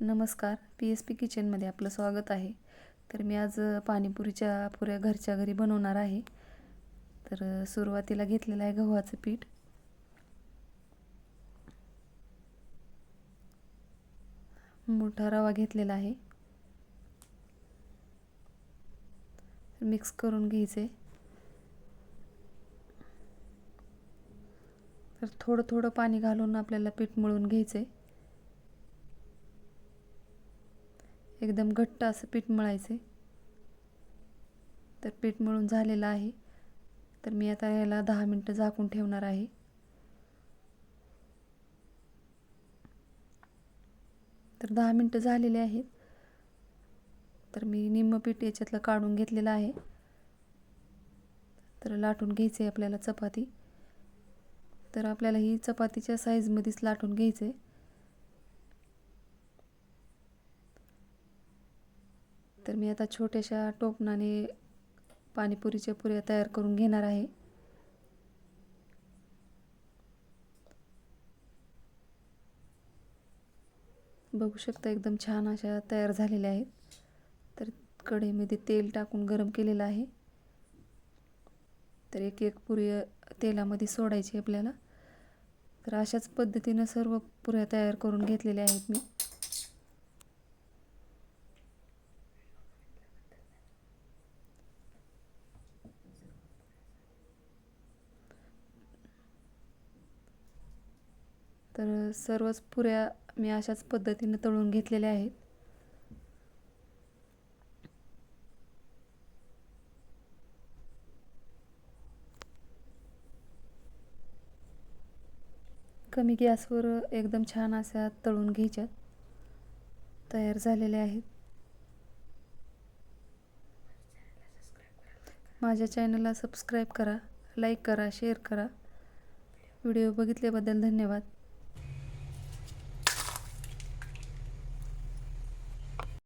नमस्कार. P S P किचनमध्ये आपलं स्वागत आहे. तर मी आज पाणीपुरीच्या पुऱ्या घरच्या घरी बनवणार आहे. तर सुरुवातीला घेतलेलं आहे गव्हाचं पीठ. मोठा रवा घेतलेला आहे. मिक्स करून घ्यायचे. तर थोडं थोडं पाणी घालून आपल्याला पीठ मळून घ्यायचं आहे एकदम घट्ट असं पीठ मळायचे तर पीठ मळून झालेलं आहे. तर मी आता याला दहा मिनटं झाकून ठेवणार आहे. तर दहा मिनटं झालेले आहेत. तर मी निम्म पीठ याच्यातलं काढून घेतलेलं आहे. तर लाटून घ्यायचे आहे आपल्याला चपाती. तर आपल्याला ही चपातीच्या साईजमध्येच लाटून घ्यायचं तर मी आता छोट्याशा टोपणाने पाणीपुरीच्या पुऱ्या तयार करून घेणार आहे. बघू शकता एकदम छान अशा तयार झालेल्या आहेत. तर कढईमध्ये तेल टाकून गरम केलेलं आहे. तर एक एक पुरी तेलामध्ये सोडायची आपल्याला. तर अशाच पद्धतीनं सर्व पुऱ्या तयार करून घेतलेल्या आहेत मी. तर सर्वच पुऱ्या मी अशाच पद्धतीनं तळून घेतलेल्या आहेत. कमी गॅसवर एकदम छान अशा तळून घ्यायच्यात. तयार झालेल्या आहेत. माझ्या चॅनलला सबस्क्राईब करा लाईक करा शेअर करा. व्हिडिओ बघितल्याबद्दल धन्यवाद.